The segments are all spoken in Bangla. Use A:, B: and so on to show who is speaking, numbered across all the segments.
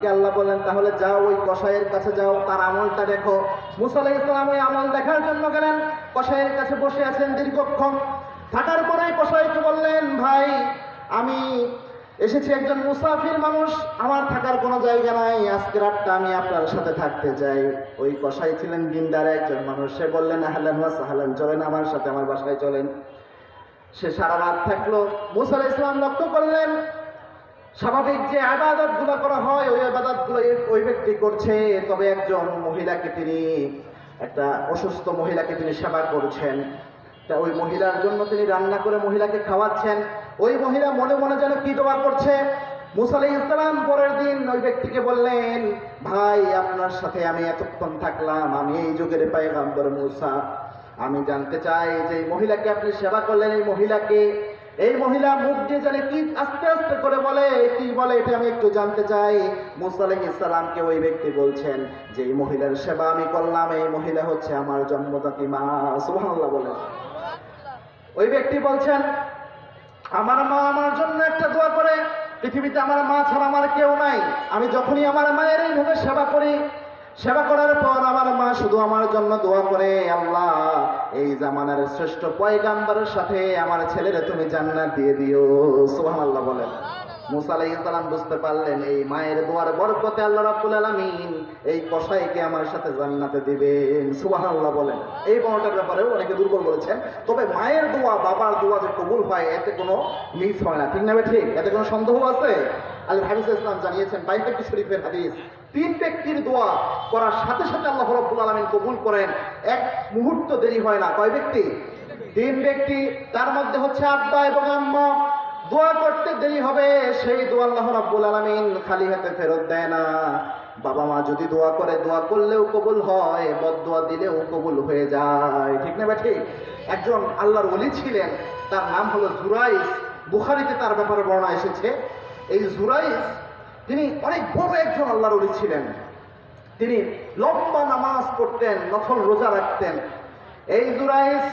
A: আল্লাহ বলেন, তাহলে যাও ওই কসাইয়ের কাছে যাও, তার আমলটা দেখো। মুসা আলাইহিস ইসলাম ওই আমল দেখার জন্য গেলেন, কসাইয়ের কাছে বসে আছেন দীর্ঘক্ষণ। থাকার পরে কসাইকে বললেন, ভাই, আমি এসেছি একজন মুসাফির মানুষ, আমার থাকার কোনো জায়গা নাই, আজকে রাতটা আমি আপনার সাথে থাকতে চাই। ওই কসাই ছিলেন দিনদার একজন মানুষ। সে বললেন, আহলান ওয়া চলেন আমার সাথে, আমার বাসায় চলেন। সে সারা রাত থাকল। মুসা ইসলাম লক্ষ্য করলেন স্বাভাবিক যে আবাদতগুলো করা হয়, ওই আবাদতগুলো ওই ব্যক্তি করছে। তবে একজন মহিলাকে তিনি, একটা অসুস্থ মহিলাকে তিনি সেবা করছেন। তা ওই মহিলার জন্য তিনি রান্না করে মহিলাকে খাওয়াচ্ছেন। ওই মহিলা মনে মনে যেন কি দোয়া করছে? মুসা আলাইহিস ইসলাম পরের দিন ওই ব্যক্তিকে বললেন, ভাই, আপনার সাথে আমি এতক্ষণ থাকলাম। আমি এই যুগের পায়গাম্বর মুসা। আমি জানতে চাই যে এই মহিলাকে আপনি সেবা করলেন, এই মহিলাকে এই মহিলা মুখ দিয়ে জানে কি আস্তে আস্তে করে বলে, কি বলে এটা আমি একটু জানতে চাই। মুসা আলাইহিস ইসলামকে ওই ব্যক্তি বলছেন যে, এই মহিলার সেবা আমি করলাম, এই মহিলা হচ্ছে আমার জন্মদাতি মা। সুবহানাল্লাহ বলেন। ওই ব্যক্তি বলছেন, আমার মা আমার জন্য একটা দোয়া করে, পৃথিবীতে আমার মা ছাড়া আমার কেউ নাই। আমি যখনই আমার মায়ের এইভাবে সেবা করি সেবা করার পর আমার মা শুধু আমার জন্য দোয়া করে আল্লাহ এই জামানার শ্রেষ্ঠ পয়গাম্বারের সাথে আমার ছেলেরা তুমি জান্নাত দিয়ে দিও। সুবহানাল্লাহ বলেন। মুসা আলাইহিস বুঝতে পারলেন এই মায়ের দোয়ার বরকতে আল্লাহ রাব্বুল আলামিন এই কসাইকে আমার সাথে জান্নাতে দিবেন। সুবহানাল্লাহ বলেন। এই বড়টার ব্যাপারেও অনেকে দুর্বল বলেছেন তবে মায়ের দোয়া বাবার দোয়া যে কবুল হয় এতে কোনো মিস হয় না। ঠিক না ঠিক? এতে কোনো সন্দেহ আছে? আল্লাহ হাবিজ ইসলাম জানিয়েছেন বাইকাটি শরীফের হাদিস তিন ব্যক্তির দোয়া করার সাথে সাথে আল্লাহ রব্বুল আলামিন কবুল করেন। এক মুহূর্ত দেরি হয় না। কয় ব্যক্তি? তিন ব্যক্তি, তার মধ্যে হচ্ছে আব্বা এবং আম্মা। দোয়া করতে দেরি হবে, সেই দোয়া আল্লাহ রাব্বুল আলামিন খালি হাতে ফেরত দেয় না। বাবা মা যদি দোয়া করে, দোয়া করলেও কবুল হয় বদ দোয়া দিলেও কবুল হয়ে যায়। ঠিক না ঠিক একজন আল্লাহর ওলি ছিলেন, তার নাম হলো জুরাইস। বুখারিতে তার ব্যাপারে বর্ণনা এসেছে। এই জুরাইস তিনি অনেক বড় একজন আল্লাহর উলি ছিলেন। তিনি লম্বা নামাজ পড়তেন, নফল রোজা রাখতেন। এই জুরাইস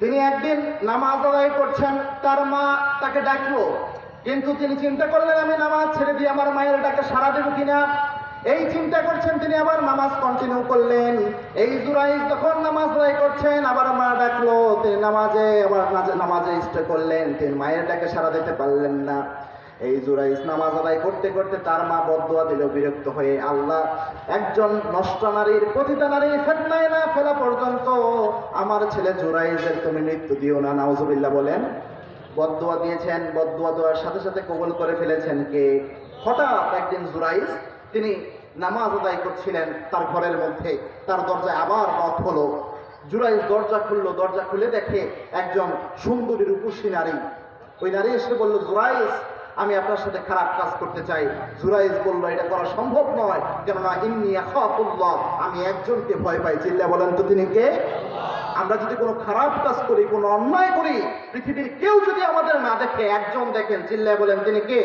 A: তিনি একদিন নামাজ আদায় করছেন, তার মা তাকে ডাকলো, কিন্তু তিনি চিন্তা করলেন আমি নামাজ ছেড়ে দিয়ে আমার মায়ের ডাকে সারা দেবো কিনা? এই চিন্তা করছেন, তিনি আবার নামাজ কন্টিনিউ করলেন। এই জুরাইজ যখন নামাজ আদায় করছেন, আবার মা ডাকলো, তিনি নামাজে আবার নামাজে ইষ্ট করলেন, তিনি মায়ের ডাকে সারা দিতে পারলেন না। এই জুরাইস নামাজ আদায় করতে করতে তার মা বদুয়া দিল বিরক্ত হয়ে আল্লাহ, একজন নষ্ট নারীর প্রতিটা নারী ফেতনায় না ফেলা পর্যন্ত আমার ছেলে জুরাইজের তুমি মৃত্যু দিও না, নাউজুবিল্লাহ বলেন। বদুয়া দিয়েছেন বদুয়া দেওয়ার সাথে সাথে কবল করে ফেলেছেন কে? হঠাৎ একদিন জুরাইস তিনি নামাজ আদায় করছিলেন তার ঘরের মধ্যে, তার দরজায় আবার নখ হলো। জুরাইস দরজা খুললো, দরজা খুলে দেখে একজন সুন্দরী রূপসী নারী। ওই নারী এসে বলল জুরাইস আমি আপনার সাথে খারাপ কাজ করতে চাই। জুরাইজ বলল, এটা করা সম্ভব নয়। কেননা ইন্নি আখাফুল্লাহ। আমি একজনকে ভয় পাই। চিল্লা বলেন তো তিনি কে? আমরা যদি কোনো খারাপ কাজ করি, কোনো অন্যায় করি, পৃথিবীর কেউ যদি আমাদের না দেখে, একজন দেখেন চিল্লায় বলেন তিনি কে?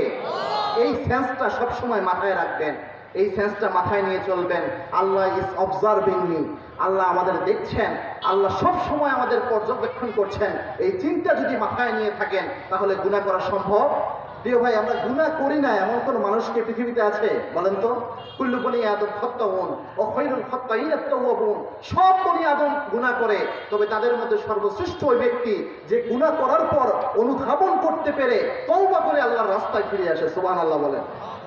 A: এই সেন্সটা সবসময় মাথায় রাখবেন। এই সেন্সটা মাথায় নিয়ে চলবেন। Allah is observing me Allah আমাদের দেখছেন। আল্লাহ সব সময় আমাদের পর্যবেক্ষণ করছেন। এই চিন্তা যদি মাথায় নিয়ে থাকেন, তাহলে গুণা করা সম্ভব প্রিয় ভাই, আমরা গুণা করি না, এমন কোন মানুষকে পৃথিবীতে আছে? বলেন তো। কুল্লু বনি আদম খত্তাউন, ও খৈরুল খত্তাইন আত্তাওয়াবুন সব বনি আদম গুণা করে, তবে তাদের মধ্যে সর্বশ্রেষ্ঠ ওই ব্যক্তি যে গুণা করার পর অনুধাবন করতে পেরে তওবা করে আল্লাহর রাস্তায় ফিরে আসে, সুবহানাল্লাহ বলেন।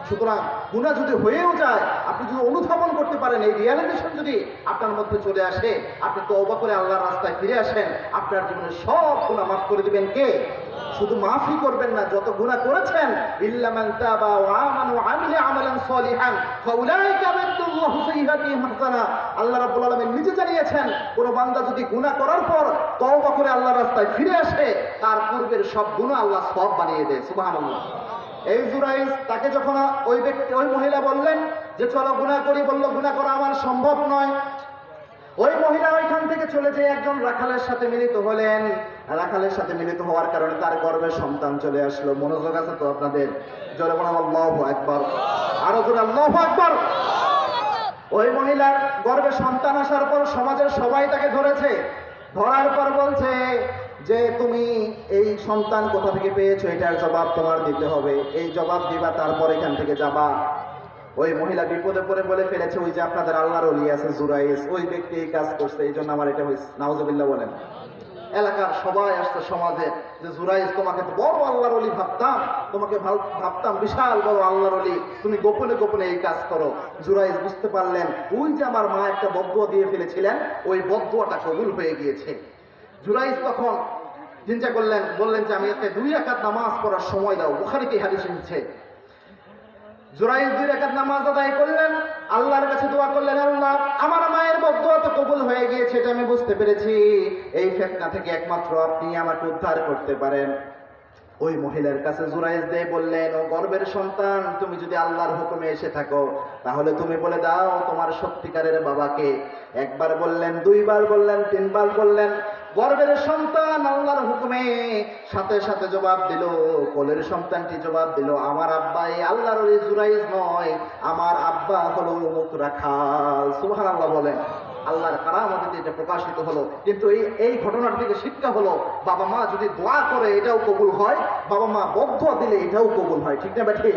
A: সুতরাং গুণা যদি হয়েও যায়, আপনি যদি অনুধাবন করতে পারেন, এই রিয়ালাইজেশন যদি আপনার মধ্যে চলে আসে, আপনি তওবা করে আল্লাহর রাস্তায় ফিরে আসেন, আপনার জীবনে সব গুণা মাফ করে দিবেন কে? শুধু মাফি করবেন না, যত গুনাহ করেছেন, ইল্লা মান তাবা ওয়া আমানা ওয়া আমিলা আমালান সলিহান, ফাউলাইকা আবাদুল্লাহু সাইয়্যাতিহিম হাসানা আল্লাহ রাব্বুল আলামিন নিজে জানিয়েছেন, কোন বান্দা যদি গুনাহ করার পর তওবা করে আল্লাহর রাস্তায় ফিরে আসে, তার পূর্বের সব গুনাহ আল্লাহ সওয়াব বানিয়ে দেয়, সুবহানাল্লাহ। এই জুরাইস তাকে যখন ওই ব্যক্তি, ওই মহিলা বললেন যে, চলো গুনাহ করি, বলল গুনাহ করা আমার সম্ভব নয়। ওই মহিলা ওইখান থেকে চলে যেয়ে একজন রাখালের সাথে মিলিত হলেন। রাখালের সাথে মিলিত হওয়ার কারণে তার গর্ভে সন্তান চলে আসলো। মনোযোগ আছে তো আপনাদের? জোরে বলেন, আল্লাহ একবার আরও জোরে, আল্লাহ একবার ওই মহিলার গর্ভে সন্তান আসার পর সমাজের সবাই তাকে ধরেছে। ধরার পর বলছে যে, তুমি এই সন্তান কোথা থেকে পেয়েছ? এটার জবাব তোমার দিতে হবে। এই জবাব দিবা, তারপর এখান থেকে যাবা। ওই মহিলা বিপদে পড়ে বলে ফেলেছে, ওই যে আপনাদের আল্লাহর অলি আছে জুরাইস, ওই ব্যক্তি এই কাজ করছে এই জন্য আমার এটা হয়েছে নাওজবিল্লাহ বলেন। এলাকার সবাই আসছে সমাজে যে জুরাইজ তোমাকে তো বড় আল্লাহর অলি ভাবতাম, তোমাকে ভাবতাম বিশাল বড় আল্লাহর অলি তুমি গোপনে গোপনে এই কাজ করো। জুরাইজ বুঝতে পারলেন, ওই যে আমার মা একটা বদুয়া দিয়ে ফেলেছিলেন, ওই বদুয়াটা কবুল হয়ে গিয়েছে। জুরাইজ তখন চিন্তা করলেন, বললেন যে, আমি এতে দুই একাত নামাজ পড়ার সময় দাও। বুখারিতে হাদিস এসেছে জোরাইজ দুই রেখাত নামাজ আদায় করলেন, আল্লাহর কাছে দোয়া করলেন আল্লাহ, আমার মায়ের বদুয়া তো কবুল হয়ে গিয়েছে এটা আমি বুঝতে পেরেছি। এই ফেতনা থেকে একমাত্র আপনি আমাকে উদ্ধার করতে পারেন। ওই মহিলার কাছে জুরাইজ দিয়ে বললেন, ও গর্বের সন্তান, তুমি যদি আল্লাহর হুকুমে এসে থাকো, তাহলে তুমি বলে দাও তোমার সত্যিকারের বাবাকে। একবার বললেন, দুইবার বললেন, তিনবার বললেন গর্বের সন্তান আল্লাহর হুকুমে সাথে সাথে জবাব দিল, কোলের সন্তানটি জবাব দিল, আমার আব্বা এই আল্লাহর জুরাইজ নয়, আমার আব্বা হলো মুখ রাখাল সুবহান আল্লাহ বলেন। আল্লাহর কারামতিতে এটা প্রকাশিত হলো। কিন্তু এই এই ঘটনার থেকে শিক্ষা হলো, বাবা মা যদি দোয়া করে এটাও কবুল হয়, বাবা মা বদ্ধ দিলে এটাও কবুল হয়। ঠিক না ব্যাঠি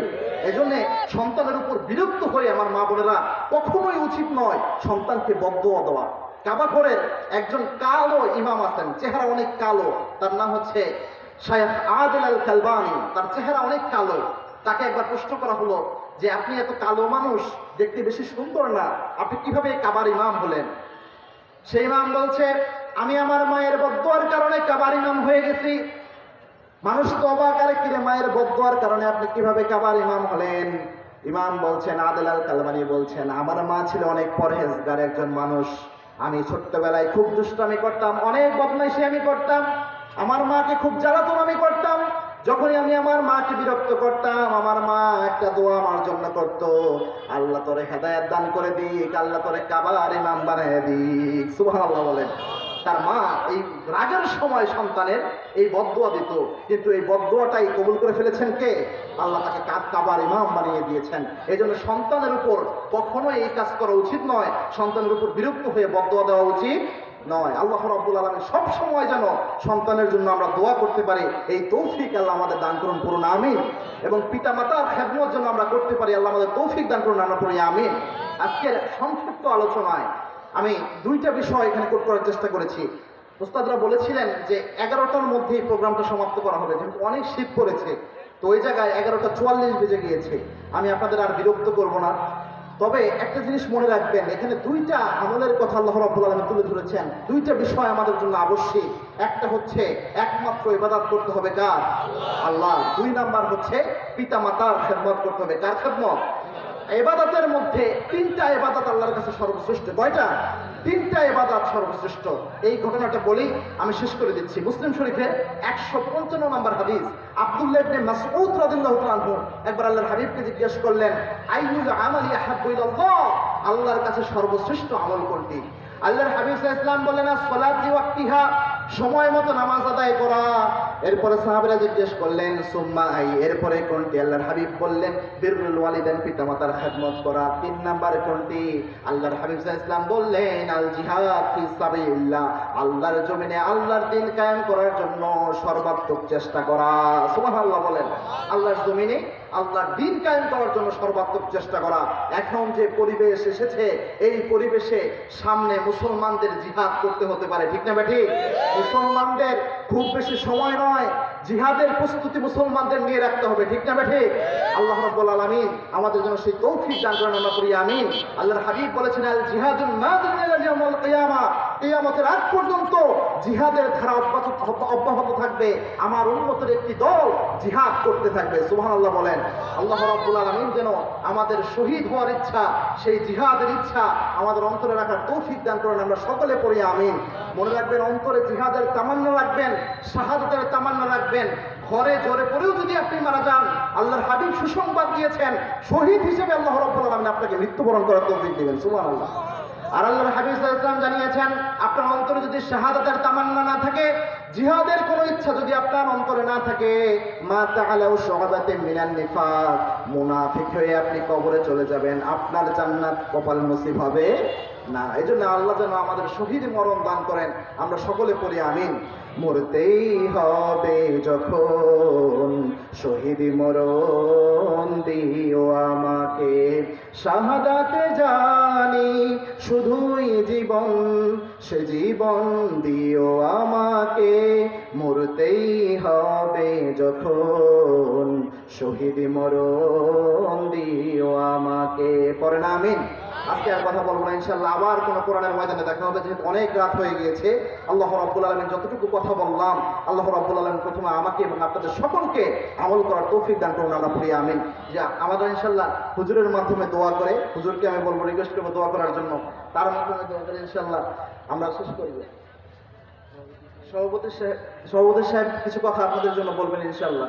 A: এই জন্যে সন্তানের উপর বিরক্ত হয়ে আমার মা বোনেরা কখনোই উচিত নয় সন্তানকে বদ্ধ দেওয়া। কাবাঘরের একজন কালো ইমাম আছেন, চেহারা অনেক কালো। তার নাম হচ্ছে শায়েখ আদিল আল কালবানি তার চেহারা অনেক কালো। তাকে একবার প্রশ্ন করা হলো যে, আপনি এত কালো মানুষ, দেখতে বেশি সুন্দর না। আপনি কীভাবে কাবার ইমাম হলেন? সেই ইমাম বলছে, আমি আমার মায়ের বদুয়ার কারণে কাবার ইমাম হয়ে গেছি। মানুষ তো অবাক, আরে কিরে মায়ের বদুয়ার কারণে আপনি কীভাবে কাবার ইমাম হলেন? ইমাম বলছেন আদেলাল কালমানি বলছেন, আমার মা ছিল অনেক পরহেজগার একজন মানুষ। আমি ছোট্টবেলায় খুব দুষ্টামি করতাম, অনেক বদমাইশি আমি করতাম। আমার মাকে খুব জ্বালাতন আমি করতাম। যখনই আমি আমার মাকে বিরক্ত করতাম, আমার মা একটা দোয়া আমার জন্য করত, আল্লাহ তোরে হেদায়ত দান করে দিক, আল্লাহ তোরে কাবার ইমাম বানিয়ে দিক। সুবহানাল্লাহ বলেন। তার মা, এই রাগের সময় সন্তানের এই বদুয়া দিত। কিন্তু এই বদুয়াটাই কবুল করে ফেলেছেন কে? আল্লাহ তাকে কাব কাবার ইমাম বানিয়ে দিয়েছেন। এই জন্য সন্তানের উপর কখনোই এই কাজ করা উচিত নয়। সন্তানের উপর বিরক্ত হয়ে বদুয়া দেওয়া উচিত নয়। আল্লাহ রব্বুল আলমী সব সময় যেন সন্তানের জন্য আমরা দোয়া করতে পারি, এই তৌফিক আল্লাহ আমাদের দান করুন পুরুন আমিন। এবং পিতা মাতার খেদমত যেন আমরা করতে পারি, আল্লাহ আমাদের তৌফিক দান করুন, আমরা পড়ি, আমিন। আজকের সংক্ষিপ্ত আলোচনায় আমি দুইটা বিষয় এখানে কোট করার চেষ্টা করেছি। ওস্তাদরা বলেছিলেন যে এগারোটার মধ্যে এই প্রোগ্রামটা সমাপ্ত করা হবে, যেহেতু অনেক শীত পড়েছে, তো ওই জায়গায় এগারোটা চুয়াল্লিশ বেজে গিয়েছে। আমি আপনাদের আর বিরক্ত করব না। তবে একটা জিনিস মনে রাখবেন, এখানে দুইটা আমলের কথা আল্লাহ রাব্বুল আলামিন তুলে ধরেছেন। দুইটা বিষয় আমাদের জন্য আবশ্যিক। একটা হচ্ছে, একমাত্র ইবাদত করতে হবে কার? আল্লাহ। দুই নাম্বার হচ্ছে পিতা মাতার খেদমত করতে হবে। কার খেদমত? এবাদতের মধ্যে তিনটা এবাদত আল্লাহর কাছে সর্বশ্রেষ্ঠ। কয়টা? তিনটা এবাদত সর্বশ্রেষ্ঠ। এই ঘটনাটা বলি, আমি শেষ করে দিচ্ছি। মুসলিম শরীফে একশো পঞ্চান্ন নম্বর হাদিস। আব্দুল্লাহ ইবনে মাসউদ রাদিয়াল্লাহু তাআলা একবার আল্লাহর হাবিবকে জিজ্ঞেস করলেন, আইয়ুল আমালি আহাব্বু ইলাল্লাহ? আল্লাহর কাছে সর্বশ্রেষ্ঠ আমল কোনটি? আল্লাহর হাবিব সাল্লাল্লাহু আলাইহি বললেন সালাতি ওয়াক্তিহা। সময় মতো নামাজ আদায় করা। এরপরে সাহাবিরা জিজ্ঞেস করলেন, সুম্মা আই? এরপরে কোনটি? আল্লাহর হাবিব বললেন, বিরুল ওয়ালিদান পিতামাতার খেদমত করা। তিন নাম্বার কোনটি? আল্লাহর হাবিব ইসলাম বললেন আল জিহাদ ফি সাবিলিল্লাহ। আল্লাহর জমিনে আল্লাহর দিন কায়েম করার জন্য সর্বাত্মক চেষ্টা করা। সুবহানাল্লাহ বলেন। আল্লাহর জমিনে আল্লাহর দিন কায়েম করার জন্য সর্বাত্মক চেষ্টা করা। এখন যে পরিবেশ এসেছে, এই পরিবেশে সামনে মুসলমানদের জিহাদ করতে হতে পারে, ঠিক না বেঠিক মুসলমানদের খুব বেশি সময় নয়, জিহাদের প্রস্তুতি মুসলমানদের নিয়ে রাখতে হবে, ঠিক না বেঠিক আল্লাহ রাব্বুল আলামিন আমাদের জন্য সেই তৌফিক দান করেন, আমরা করি আমিন। আল্লাহর হাবিব বলেছেন, আল মাদুন ইলা ইয়াউমুল কিয়ামা কিয়ামতের আগ পর্যন্ত জিহাদের ধারা অব্যাহত অব্যাহত থাকবে। আমার উন্মতের একটি দল জিহাদ করতে থাকবে, সুবহানাল্লাহ বলেন। আল্লাহ রাব্বুল আলামিন যেন আমাদের শহীদ হওয়ার ইচ্ছা, সেই জিহাদের ইচ্ছা আমাদের অন্তরে রাখার তৌফিক দান করেন, আমরা সকলে পড়ি, আমিন। মনে রাখবেন, অন্তরে জিহাদের তামান্না রাখবেন, শাহাদাতের তামান্না রাখবেন। ঘরে জোরে পড়েও যদি আপনি মারা যান, আল্লাহর হাবিব সুসংবাদ দিয়েছেন, শহীদ হিসেবে আল্লাহ রাব্বুল আলামিন আপনাকে মৃত্যুবরণ করার তৌফিক দিবেন, সুবহানাল্লাহ। আর আল্লাহর হাবিব জানিয়েছেন, আপনার অন্তরে যদি শাহাদাতের তামান্না না থাকে, জিহাদের কোনো ইচ্ছা যদি আপনার অন্তরে না থাকে, মা তাআলাউ শাহাদাতে মিনান নিফাক, মুনাফিক হয়ে আপনি কবরে চলে যাবেন, আপনার জান্নাত কপাল নসিব হবে না। এই জন্য আল্লাহ যেন আমাদের শহীদ মরণ দান করেন, আমরা সকলে পড়ি আমিন। মরতেই হবে যখন শহীদ মরণ দিও শাহাদাতে জানি, শুধুই জীবন, সে জীবন দিও আমাকে, মরতেই হবে যখন। শহীদ মরণ দিও আমাকে পরে না, আমিন। আজকে আর কথা বলব না ইনশাল্লাহ আবার কোনো কোরআনের ময়দানে দেখা হবে, যেহেতু অনেক রাত হয়ে গিয়েছে। আল্লাহ রাব্বুল আলমিন যতটুকু কথা বললাম, আল্লাহ রাব্বুল আলমিন প্রথমে আমাকে এবং আপনাদের সকলকে আমল করার তৌফিক দান করুন আমরা পড়ি আমিন। যে, আমাদের ইনশাল্লাহ হুজুরের মাধ্যমে দোয়া করে, হুজুরকে আমি বলব রিকোয়েস্ট করব দোয়া করার জন্য। তার মাধ্যমে দোয়া করে ইনশাল্লাহ আমরা শেষ করব। সভাপতি সাহেব সভাপতি সাহেব কিছু কথা আপনাদের জন্য বলবেন ইনশাল্লাহ